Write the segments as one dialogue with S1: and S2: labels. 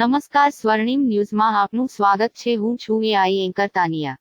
S1: નમસ્કાર સ્વર્ણિમ ન્યૂઝમાં આપનું સ્વાગત છે. હું છું એઆઈ એન્કર તાનિયા.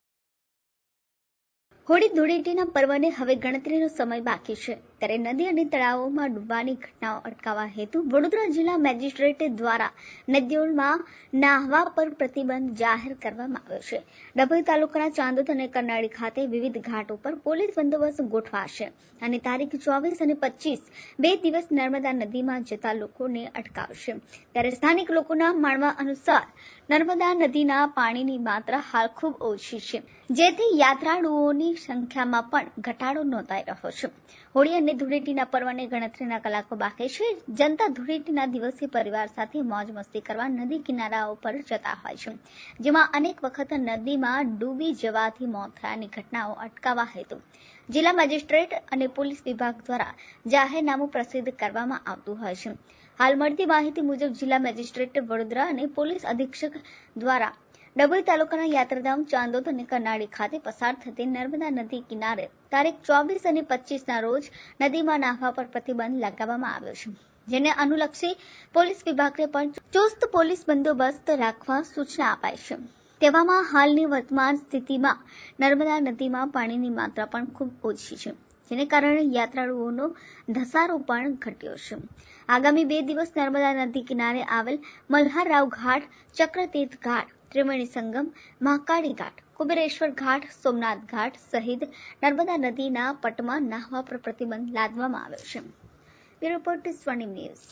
S2: હોળી ધૂળેટીના પર્વને હવે ગણતરીનો સમય બાકી છે. ત્યારે નદી અને તળાવોમાં ડૂબવાની ઘટનાઓ અટકાવવા હેતુ વડોદરા જિલ્લા મેજિસ્ટ્રેટ દ્વારા નદીઓમાં નાહવા પર પ્રતિબંધ જાહેર કરવામાં આવ્યો છે. ડભોઈ તાલુકાના ચાંદોદ અને કરનાળી ખાતે વિવિધ ઘાટો પર પોલીસ બંદોબસ્ત ગોઠવાશે અને તારીખ ચોવીસ અને પચીસ બે દિવસ નર્મદા નદીમાં જતા લોકોને અટકાવશે. ત્યારે સ્થાનિક લોકોના માનવા અનુસાર નર્મદા નદીના પાણીની માત્રા હાલ ખૂબ ઓછી છે. જેથી યાત્રાળુઓની સંખ્યામાં પણ ઘટાડો નોંધાઈ રહ્યો છે. હોળી અને ધૂળેટીના પર્વને ગણતરીના કલાકો બાકી છે. જનતા ધૂળેટીના દિવસે પરિવાર સાથે મોજ મસ્તી કરવા નદી કિનારાઓ પર જતા હોય છે. જેમાં અનેક વખત નદીમાં ડૂબી જવાથી મોત થયાની ઘટનાઓ અટકાવવા હેતુ. જિલ્લા મેજિસ્ટ્રેટ અને પોલીસ વિભાગ દ્વારા જાહેરનામું પ્રસિદ્ધ કરવામાં આવતું હોય છે. હાલ મળતી માહિતી મુજબ જિલ્લા મેજિસ્ટ્રેટ વડોદરા અને પોલીસ અધિક્ષક દ્વારા ડભોઈ તાલુકાના યાત્રાધામ ચાંદોદ અને કરનાળી ખાતે પસાર થતી નર્મદા નદી કિનારે તારીખ ચોવીસ અને પચીસના રોજ નદીમાં નાહવા પર પ્રતિબંધ લગાવવામાં આવ્યો છે, જેને અનુલક્ષી પોલીસ વિભાગને પણ ચુસ્ત પોલીસ બંદોબસ્ત રાખવા સૂચના અપાઈ છે. તેવામાં હાલની વર્તમાન સ્થિતિમાં નર્મદા નદીમાં પાણીની માત્રા પણ ખૂબ ઓછી છે, જેને કારણે યાત્રાળુઓનો ધસારો પણ ઘટ્યો છે. આગામી બે દિવસ નર્મદા નદી કિનારે આવેલ મલ્હારરાવ ઘાટ ચક્રતીર્થ ઘાટ ત્રિવેણી સંગમ મહાકાળી ઘાટ કુબેરેશ્વર ઘાટ સોમનાથ ઘાટ સહિત નર્મદા નદીના પટમાં નાહવા પર પ્રતિબંધ લાદવામાં આવ્યો છે બ્યુરો રિપોર્ટ સ્વર્ણિમ ન્યૂઝ